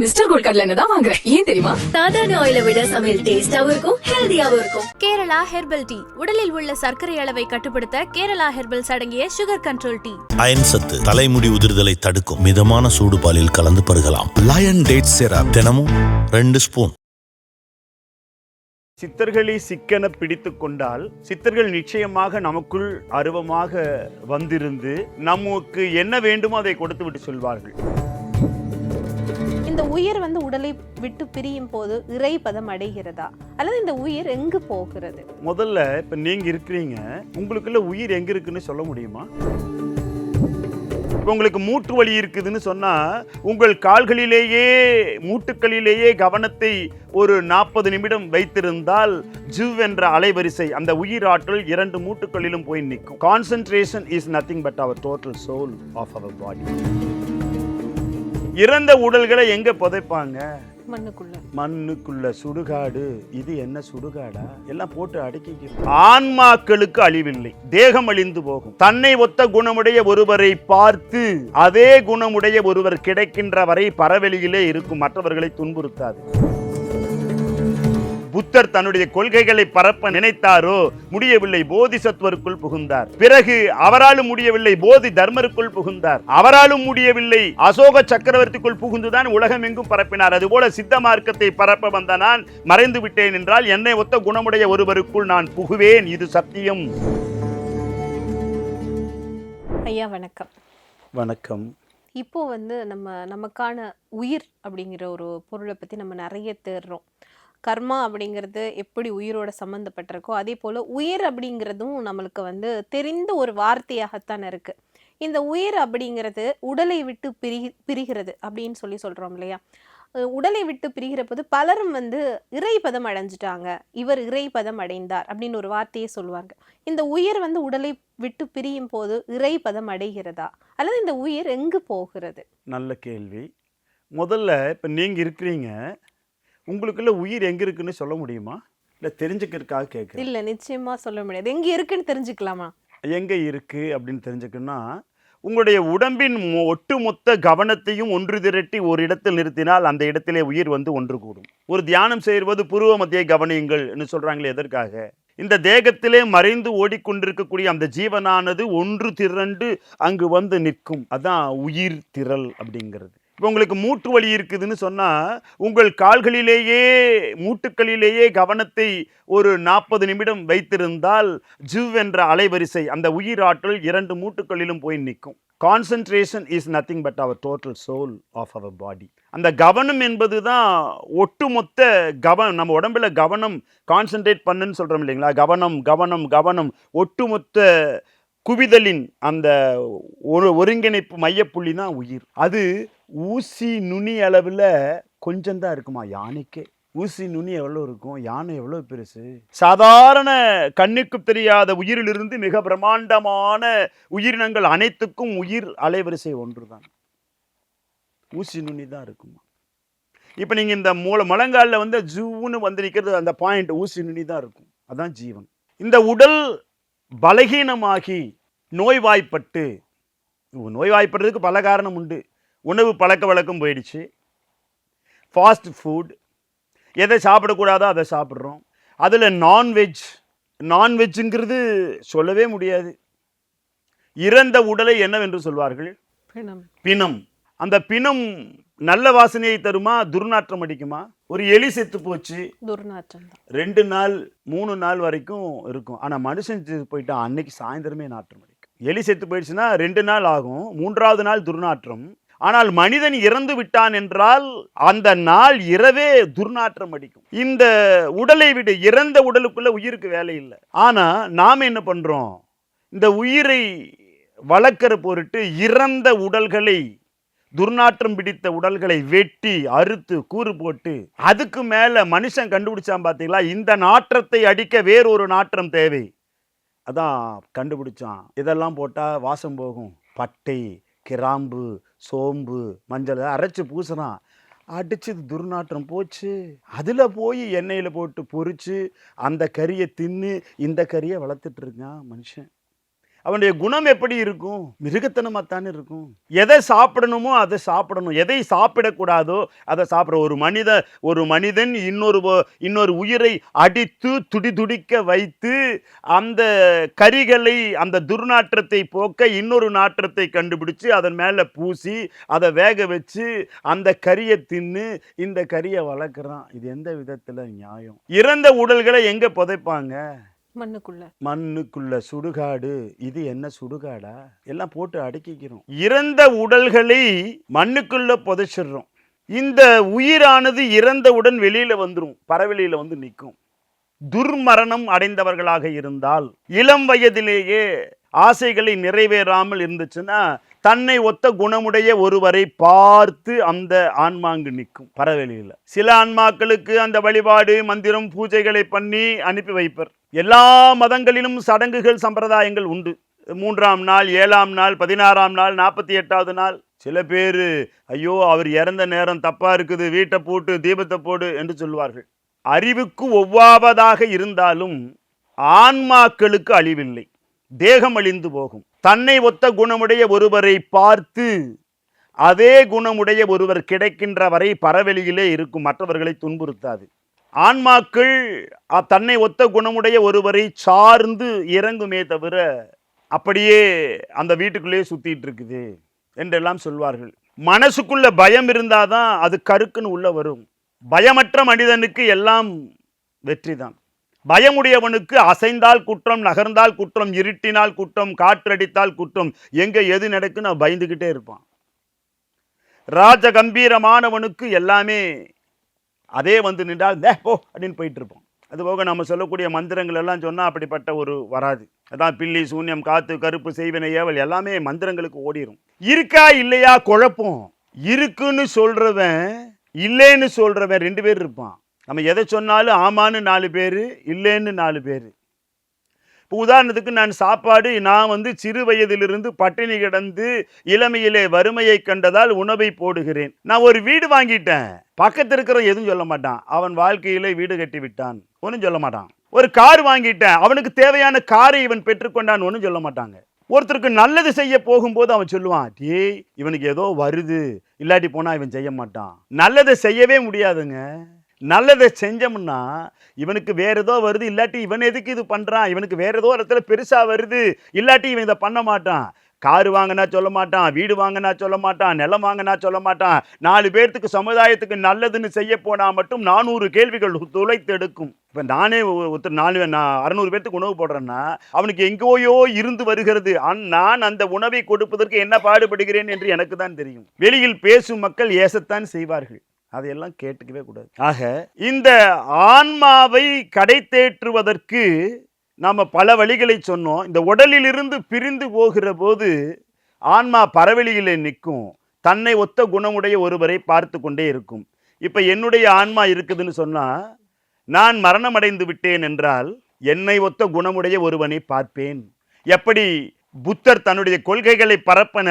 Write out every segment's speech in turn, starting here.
Mister gold கடல எண்ணெய் தான் வாங்குறேன் ஏன் தெரியுமா? சாதாரண ஆயிலை விட சமையல் டேஸ்டாவும் இருக்கும் ஹெல்தியாவும் இருக்கும். கேரளா ஹெர்பல் டீ உடலில் உள்ள சர்க்கரை அளவை கட்டுப்படுத்த கேரளா ஹெர்பல்ஸ் அடங்கிய சுகர் கண்ட்ரோல் டீ அயன் சத்து தலைமுடி உதிர்தலை தடுக்கும் மிதமான சூடு பாலில் கலந்து பருகலாம். லயன் டேட் சிரப் தினமும் ரெண்டு ஸ்பூன் சித்தர்களை சிக்கென பிடித்து கொண்டால் சித்தர்கள் நிச்சயமாக நமக்குள் அருவமாக வந்திருந்து நமக்கு என்ன வேண்டுமோ அதை கொடுத்து விட்டு சொல்வார்கள். உயிர் வந்து உடலை விட்டு பிரியும் போது இறை பதம் அடைகிறதா? அல்லது இந்த உயிர் எங்கு போகிறது? முதல்ல இப்ப நீங்க இருக்கிறீங்க உங்களுக்குள்ள உயிர் எங்க இருக்குன்னு சொல்ல முடியுமா? இப்போ உங்களுக்கு மூட்டு வலி இருக்குதுன்னு சொன்னா உங்கள் கால்களிலேயே மூட்டுக்களிலேயே கவனத்தை ஒரு நாற்பது நிமிடம் வைத்திருந்தால் ஜிவ் என்ற அலைவரிசை அந்த உயிர் ஆற்றல் இரண்டு மூட்டுக்களிலும் போய் நிற்கும். Concentration is nothing but our total soul of our body இறந்த உடல்களை எங்க புதைப்பாங்க? மண்ணுக்குள்ள. மண்ணுக்குள்ள சுடுகாடு. இது என்ன சுடுகாடா? எல்லாம் போட்டு அடக்கிக்கிறோம் ஆன்மாக்களுக்கு அழிவில்லை. தேகம் அழிந்து போகும். தன்னை ஒத்த குணமுடைய ஒருவரை பார்த்து அதே குணமுடைய ஒருவர் கிடைக்கின்ற வரை பரவெளியிலே இருக்கும். மற்றவர்களை துன்புறுத்தாது. புத்தர் தன்னுடைய கொள்கைகளை பரப்ப நினைத்தாரோ முடியவில்லை போதிசத்துவருக்குள் புகுந்தார். பிறகு அவராலும் முடியவில்லை போதி தர்மருக்குள் புகுந்தார். அவராலும் முடியவில்லை அசோக சக்கரவர்த்திக்குள் புகுந்துதான் உலகம் எங்கும் பரப்பினார். அதுபோல சித்த மார்க்கத்தை பரப்ப வந்த நான் மறைந்து விட்டேன் என்றால் என்னை ஒத்த குணமுடைய ஒருவருக்குள் நான் புகுவேன் இது சத்தியம். ஐயா வணக்கம். வணக்கம். இப்போ வந்து நம்ம நமக்கான உயிர் அப்படிங்கிற ஒரு பொருளை பத்தி நம்ம நிறைய தேடுறோம். கர்மா அப்படிங்கிறது எப்படி உயிரோட சம்மந்தப்பட்டிருக்கோ அதே போல் உயிர் அப்படிங்கிறதும் நம்மளுக்கு வந்து தெரிந்த ஒரு வார்த்தையாகத்தான் இருக்குது இந்த உயிர் அப்படிங்கிறது உடலை விட்டு பிரி பிரிகிறது அப்படின்னு சொல்லி சொல்கிறோம் இல்லையா? உடலை விட்டு பிரிகிற போது பலரும் வந்து இறைபதம் அடைஞ்சிட்டாங்க. இவர் இறைபதம் அடைந்தார் அப்படின்னு ஒரு வார்த்தையை சொல்லுவாங்க. இந்த உயிர் வந்து உடலை விட்டு பிரியும் போது இறைபதம் அடைகிறதா? அல்லது இந்த உயிர் எங்கு போகிறது? நல்ல கேள்வி. முதல்ல இப்போ நீங்கள் இருக்கிறீங்க. உங்களுக்குள்ள உயிர் எங்க இருக்குன்னு சொல்ல முடியுமா? இல்லை தெரிஞ்சுக்கிறதுக்காக கேட்குறேன் இல்ல நிச்சயமா சொல்ல முடியாது. எங்க இருக்குன்னு தெரிஞ்சுக்கலாமா? எங்கே இருக்கு அப்படின்னு தெரிஞ்சுக்கணும்னா உங்களுடைய உடம்பின் ஒட்டுமொத்த கவனத்தையும் ஒன்று திரட்டி ஒரு இடத்தில் நிறுத்தினால் அந்த இடத்திலே உயிர் வந்து ஒன்று கூடும். ஒரு தியானம் செய்வது புருவ மத்திய கவனியுங்கள்னு சொல்றாங்களே எதற்காக? இந்த தேகத்திலே மறைந்து ஓடிக்கொண்டிருக்கக்கூடிய அந்த ஜீவனானது ஒன்று திரண்டு அங்கு வந்து நிற்கும். அதான் உயிர் திரள் அப்படிங்கிறது. இப்போ உங்களுக்கு மூட்டு வலி இருக்குதுன்னு சொன்னால் உங்கள் கால்களிலேயே மூட்டுக்களிலேயே கவனத்தை ஒரு நாற்பது நிமிடம் வைத்திருந்தால் ஜிவ் என்ற அலைவரிசை அந்த உயிர் ஆற்றல் இரண்டு மூட்டுக்களிலும் போய் நிற்கும். Concentration is nothing but our total soul of our body அந்த கவனம் என்பது தான் ஒட்டுமொத்த கவனம் நம்ம உடம்புல கவனம் கான்சென்ட்ரேட் பண்ணுன்னு சொல்கிறோம் இல்லைங்களா? கவனம் கவனம் கவனம். ஒட்டுமொத்த குவிதலின் அந்த ஒரு ஒருங்கிணைப்பு மையப்புள்ளி தான் உயிர். அது ஊசி நுனி அளவில் கொஞ்சந்தான் இருக்குமா? யானைக்கே. ஊசி நுனி எவ்வளோ இருக்கும்? யானை எவ்வளோ பெருசு? சாதாரண கண்ணுக்கு தெரியாத உயிரிலிருந்து மிக பிரம்மாண்டமான உயிரினங்கள் அனைத்துக்கும் உயிர் அலைவரிசை ஒன்று தான் ஊசி நுனி தான் இருக்குமா? இப்போ நீங்கள் இந்த மூல முழங்காலில் வந்து ஜூன்னு வந்து நிற்கிறது அந்த பாயிண்ட் ஊசி நுனி தான் இருக்கும். அதான் ஜீவன். இந்த உடல் பலகீனமாகி நோய்வாய்ப்பட்டு நோய்வாய்ப்படுறதுக்கு பல காரணம் உண்டு. உணவு பழக்க வழக்கம் போயிடுச்சு. ஃபாஸ்ட் ஃபுட் எதை சாப்பிடக்கூடாதோ அதை சாப்பிட்றோம். அதில் நான்வெஜ் நான்வெஜ்ஜுங்கிறது சொல்லவே முடியாது. இறந்த உடலை என்னவென்று சொல்வார்கள்? பிணம். பிணம். அந்த பிணம் நல்ல வாசனையை தருமா? துர்நாற்றம் அடிக்குமா? ஒரு எலி செத்து போச்சு. துர்நாற்றம் ரெண்டு நாள் மூணு நாள் வரைக்கும் இருக்கும். ஆனால் மனுஷன் செத்து போயிட்டான் அன்னைக்கு சாயந்தரமே நாற்றம் அடிக்கும். எலி செத்து போயிடுச்சுன்னா ரெண்டு நாள் ஆகும். மூன்றாவது நாள் துர்நாற்றம். ஆனால் மனிதன் இறந்து விட்டான் என்றால் அந்த நாள் இரவே துர்நாற்றம் அடிக்கும். இந்த உடலை விட இறந்த உடலுக்குள்ள உயிருக்கு வேலை இல்லை. ஆனால் நாம் என்ன பண்ணுறோம் இந்த உயிரை வளர்க்கிற பொருட்டு இறந்த உடல்களை துர்நாற்றம் பிடித்த உடல்களை வெட்டி அறுத்து கூறு போட்டு அதுக்கு மேலே மனுஷன் கண்டுபிடிச்சான் பார்த்தீங்களா இந்த நாற்றத்தை அடிக்க வேறொரு நாற்றம் தேவை. அதான் கண்டுபிடிச்சான். இதெல்லாம் போட்டால் வாசம் போகும். பட்டை கிராம்பு சோம்பு மஞ்சள் அரைச்சி பூசுறான் அடிச்சு துர்நாற்றம் போச்சு. அதில் போய் எண்ணெயில் போட்டு பொறிச்சு அந்த கறியை தின்னு இந்த கறியை வளர்த்துட்டு இருக்கான் மனுஷன். அவனுடைய குணம் எப்படி இருக்கும்? மிருகத்தனமாத்தானே இருக்கும். எதை சாப்பிடணுமோ அதை சாப்பிடணும். எதை சாப்பிடக்கூடாதோ அதை சாப்பிட. ஒரு மனித ஒரு மனிதன் இன்னொரு இன்னொரு உயிரை அடித்து துடி துடிக்க வைத்து அந்த கரிகளை அந்த துர்நாற்றத்தை போக்க இன்னொரு நாற்றத்தை கண்டுபிடிச்சு அதன் மேலே பூசி அதை வேக வச்சு அந்த கரியை தின்னு இந்த கரியை வளர்க்குறான். இது எந்த விதத்தில் நியாயம்? இறந்த உடல்களை எங்கே புதைப்பாங்க? மண்ணுக்குள்ள. மண்ணுக்குள்ள சுடுகாடு. இது என்ன சுடுகாடா? எல்லாம் போட்டு அடக்கிக்கிறோம். இறந்த உடல்களை மண்ணுக்குள்ள புதைச்சிடுறோம். இந்த உயிரானது இறந்தவுடன் வெளியில வந்துரும். பறவெளியில வந்து நிற்கும். துர்மரணம் அடைந்தவர்களாக இருந்தால் இளம் வயதிலேயே ஆசைகளை நிறைவேறாமல் இருந்துச்சுன்னா தன்னை ஒத்த குணமுடைய ஒருவரை பார்த்து அந்த ஆன்மாங்கு நிற்கும் பறவெளியில் சில ஆன்மாக்களுக்கு அந்த வழிபாடு மந்திரம் பூஜைகளை பண்ணி அனுப்பி வைப்பர். எல்லா மதங்களிலும் சடங்குகள் சம்பிரதாயங்கள் உண்டு. மூன்றாம் நாள் ஏழாம் நாள் பதினாறாம் நாள் நாற்பத்தி எட்டாவது நாள். சில பேர் ஐயோ அவர் இறந்த நேரம் தப்பாக இருக்குது வீட்டை போட்டு தீபத்தை போடு என்று சொல்வார்கள். அறிவுக்கு ஒவ்வாவதாக இருந்தாலும் ஆன்மாக்களுக்கு அழிவில்லை. தேகம் அழிந்து போகும். தன்னை ஒத்த குணமுடைய ஒருவரை பார்த்து அதே குணமுடைய ஒருவர் கிடைக்கின்ற வரை பறவெளியிலே இருக்கும். மற்றவர்களை துன்புறுத்தாது. ஆன்மாக்கள் தன்னை ஒத்த குணமுடைய ஒருவரை சார்ந்து இறங்குமே தவிர அப்படியே அந்த வீட்டுக்குள்ளேயே சுற்றிட்டு இருக்குது என்றெல்லாம் சொல்வார்கள். மனசுக்குள்ள பயம் இருந்தால் தான் அது கருக்குன்னு உள்ளே வரும். பயமற்ற மனிதனுக்கு எல்லாம் வெற்றி தான் பயமுடையவனுக்கு அசைந்தால் குற்றம் நகர்ந்தால் குற்றம் இருட்டினால் குற்றம் காற்றடித்தால் குற்றம் எங்கே எது நடக்குன்னு அவன் பயந்துக்கிட்டே இருப்பான். ராஜ கம்பீரமானவனுக்கு எல்லாமே அதே வந்து நின்றால் "தே, போ அப்படின்னு போயிட்டு இருப்போம் அதுபோக நம்ம சொல்லக்கூடிய மந்திரங்கள் எல்லாம் சொன்னால் அப்படிப்பட்ட ஒரு வராது. அதான் பில்லி சூன்யம் காத்து கருப்பு செய்வினை ஏவல் எல்லாமே மந்திரங்களுக்கு ஓடிரும். இருக்கா இல்லையா? குழப்பம். இருக்குன்னு சொல்கிறவன் இல்லைன்னு சொல்கிறவன் ரெண்டு பேர் இருப்பான். நம்ம எதை சொன்னாலும் ஆமான்னு நாலு பேர் இல்லைன்னு நாலு பேர். இப்போ உதாரணத்துக்கு நான் சாப்பாடு நான் வந்து சிறு வயதிலிருந்து பட்டினி கிடந்து இளமையிலே வறுமையை கண்டதால் உணவை போடுகிறேன். நான் ஒரு வீடு வாங்கிட்டேன். பக்கத்தில் இருக்கிற எதுவும் சொல்ல மாட்டான். அவன் வாழ்க்கையிலே வீடு கட்டி விட்டான். ஒன்றும் சொல்ல மாட்டான். ஒரு கார் வாங்கிட்டேன். அவனுக்கு தேவையான காரை இவன் பெற்றுக்கொண்டான். ஒன்றும் சொல்ல மாட்டாங்க. ஒருத்தருக்கு நல்லது செய்ய போகும்போது அவன் சொல்லுவான் டேய் இவனுக்கு ஏதோ வருது. இல்லாட்டி போனால் இவன் செய்ய மாட்டான். நல்லதை செய்யவே முடியாதுங்க. நல்லதை செஞ்சோம்னா இவனுக்கு வேறு ஏதோ வருது இல்லாட்டி இவன் எதுக்கு இது பண்ணுறான் இவனுக்கு வேறு ஏதோ இடத்துல பெருசாக வருது இல்லாட்டி இவன் இதை பண்ண மாட்டான். காரு வாங்கினா சொல்ல மாட்டான் வீடு வாங்கினா சொல்ல மாட்டான் நிலம் வாங்கினா சொல்ல மாட்டான். நாலு பேர்த்துக்கு சமுதாயத்துக்கு நல்லதுன்னு செய்ய போனால் மட்டும் நானூறு கேள்விகள் துளைத்து எடுக்கும் இப்போ நானே ஒருத்தர் நாலு நான் அறநூறு பேர்த்துக்கு உணவு போடுறேன்னா அவனுக்கு எங்கேயோ இருந்து வருகிறது. அந் நான் அந்த உணவை கொடுப்பதற்கு என்ன பாடுபடுகிறேன் என்று எனக்கு தான் தெரியும். வெளியில் பேசும் மக்கள் ஏசத்தான் செய்வார்கள். அதையெல்லாம் கேட்டுக்கவே கூடாது. ஆக இந்த ஆன்மாவை கடை தேற்றுவதற்கு நாம் பல வழிகளை சொன்னோம். இந்த உடலிலிருந்து பிரிந்து போகிற போது ஆன்மா பரவெளியிலே நிற்கும். தன்னை ஒத்த குணமுடைய ஒருவரை பார்த்து கொண்டே இருக்கும். இப்போ என்னுடைய ஆன்மா இருக்குதுன்னு சொன்னால் நான் மரணமடைந்து விட்டேன் என்றால் என்னை ஒத்த குணமுடைய ஒருவனை பார்ப்பேன். எப்படி புத்தர் தன்னுடைய கொள்கைகளை பரப்ப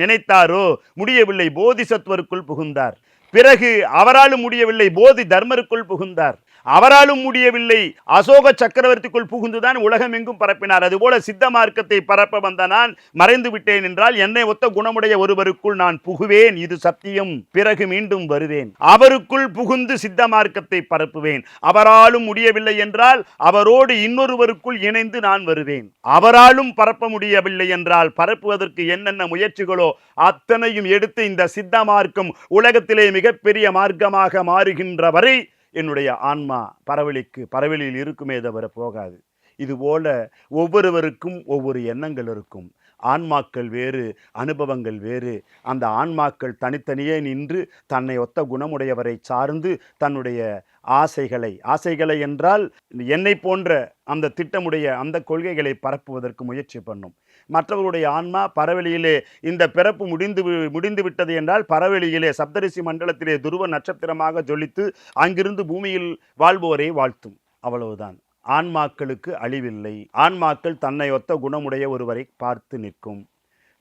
நினைத்தாரோ முடியவில்லை. போதிசத்துவருக்குள் புகுந்தார். பிறகு அவராலும் முடியவில்லை. போதி தர்மருக்குள் புகுந்தார். அவராலும் முடியவில்லை. அசோக சக்கரவர்த்திக்குள் புகுந்துதான் உலகம் எங்கும் பரப்பினார். அதுபோல சித்த மார்க்கத்தை பரப்ப வந்த நான் மறைந்து விட்டேன் என்றால் என்னை ஒத்த குணமுடைய ஒருவருக்குள் நான் புகுவேன். இது சத்தியம். பிறகு மீண்டும் வருவேன். அவருக்குள் புகுந்து சித்த மார்க்கத்தை பரப்புவேன். அவராலும் முடியவில்லை என்றால் அவரோடு இன்னொருவருக்குள் இணைந்து நான் வருவேன். அவராலும் பரப்ப முடியவில்லை என்றால் பரப்புவதற்கு என்னென்ன முயற்சிகளோ அத்தனையும் எடுத்து இந்த சித்த மார்க்கம் உலகத்திலே மிகப்பெரிய மார்க்கமாக மாறுகின்ற வரை என்னுடைய ஆன்மா பரவெளிக்கு பரவெளியில் இருக்குமே தவிர போகாது. இதுபோல ஒவ்வொருவருக்கும் ஒவ்வொரு எண்ணங்கள் இருக்கும். ஆன்மாக்கள் வேறு அனுபவங்கள் வேறு. அந்த ஆன்மாக்கள் தனித்தனியே நின்று தன்னை ஒத்த குணமுடையவரை சார்ந்து தன்னுடைய ஆசைகளை ஆசைகளை என்றால் என்னை போன்ற அந்த திட்டமுடைய அந்த கொள்கைகளை பரப்புவதற்கு முயற்சி பண்ணும். மற்றவருடைய ஆன்மா பரவெளியிலே இந்த பிறப்பு முடிந்து வி- முடிந்து விட்டது என்றால் பரவெளியிலே சப்தரிசி மண்டலத்திலே துருவ நட்சத்திரமாக ஜொலித்து அங்கிருந்து பூமியில் வாழ்பவரை வாழ்த்தும். அவ்வளவுதான். ஆன்மாக்களுக்கு அழிவில்லை. ஆன்மாக்கள் தன்னை ஒத்த குணமுடைய ஒருவரை பார்த்து நிற்கும்.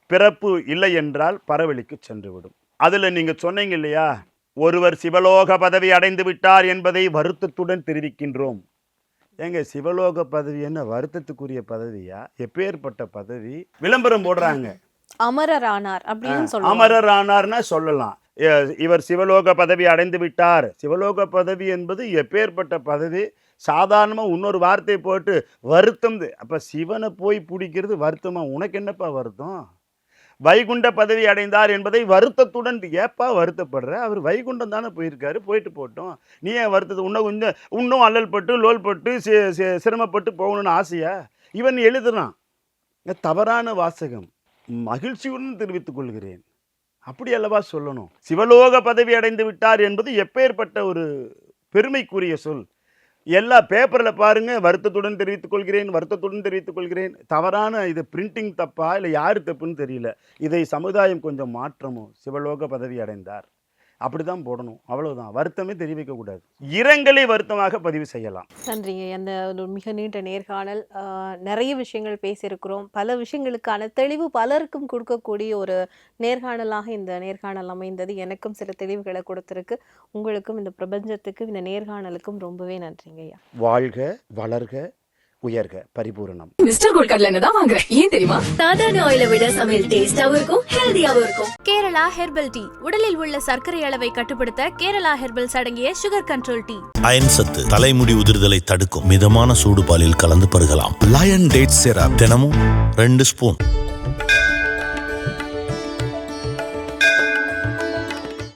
பிறப்பு இல்லை என்றால் பறவெளிக்கு சென்றுவிடும். அதில் நீங்கள் சொன்னீங்க இல்லையா? ஒருவர் சிவலோக பதவி அடைந்து விட்டார் என்பதை வருத்தத்துடன் தெரிவிக்கின்றோம். ஏங்க சிவலோக பதவி என்ன? வருத்தத்துக்குரிய பதவியா? எப்பேற்பட்ட பதவி? விளம்பரம் போடுறாங்க. அமரர் ஆனார் அப்படின்னு அமரர் ஆனார்னா சொல்லலாம். இவர் சிவலோக பதவி அடைந்து விட்டார். சிவலோக பதவி என்பது எப்பேற்பட்ட பதவி? சாதாரணமாக இன்னொரு வார்த்தை போட்டு வருத்தம் அப்போ சிவனை போய் பிடிக்கிறது வருத்தமாக உனக்கு என்னப்பா வருத்தம்? வைகுண்ட பதவி அடைந்தார் என்பதை வருத்தத்துடன் ஏப்பா வருத்தப்படுற? அவர் வைகுண்டம் தானே போயிருக்காரு போயிட்டு போட்டோம். நீ ஏன் வருத்தது? இன்னும் கொஞ்சம் இன்னும் அல்லல் பட்டு லோல் பட்டு சிரமப்பட்டு போகணும்னு ஆசையா? இவன் எழுதுறான். தவறான வாசகம். மகிழ்ச்சியுடன் தெரிவித்துக் கொள்கிறேன். அப்படி அல்லவா சொல்லணும்? சிவலோக பதவி அடைந்து விட்டார் என்பது எப்பேற்பட்ட ஒரு பெருமைக்குரிய சொல். எல்லா பேப்பரில் பாருங்கள் வருத்தத்துடன் தெரிவித்துக் கொள்கிறேன் வருத்தத்துடன் தெரிவித்துக் கொள்கிறேன். தவறான இது பிரிண்டிங் தப்பா இல்லை யார் தப்புன்னு தெரியல. இதை சமுதாயம் கொஞ்சம் மாற்றமோ? சிவலோக பதவி அடைந்தார். அப்படிதான் போடணும். அவ்வளவுதான். வருத்தமே தெரிவிக்க கூடாது இரங்கலை வருத்தமாக பதிவு செய்யலாம். நன்றிங்க. அந்த ஒரு மிக நீண்ட நேர்காணல் ஆஹ், நிறைய விஷயங்கள் பேசியிருக்கிறோம். பல விஷயங்களுக்கான தெளிவு பலருக்கும் கொடுக்கக்கூடிய ஒரு நேர்காணலாக இந்த நேர்காணல் அமைந்தது. எனக்கும் சில தெளிவுகளை கொடுத்திருக்கு. உங்களுக்கும் இந்த பிரபஞ்சத்துக்கும் இந்த நேர்காணலுக்கும் ரொம்பவே நன்றிங்க ஐயா. வாழ்க வளர்க உயர்க பரிபூரணம். மிஸ்டர் கோல்ட் கடலை எண்ணெய் தான் வாங்குறேன் ஏன் தெரியுமா? சாதாரண ஆயிலை விட சமையல் டேஸ்டாவும் இருக்கும் ஹெல்தியாவும் இருக்கும். Kerala herbal tea. உடலில் உள்ள சர்க்கரை அளவை கட்டுப்படுத்த கேரளா ஹெர்பல்ஸ் அடங்கிய சுகர் கண்ட்ரோல் டீ. அயன் சத்து தலைமுடி உதிர்தலை தடுக்கும் மிதமான சூடு பாலில் கலந்து பருகலாம். லயன் டேட் சேரா தினமும் ரெண்டு ஸ்பூன்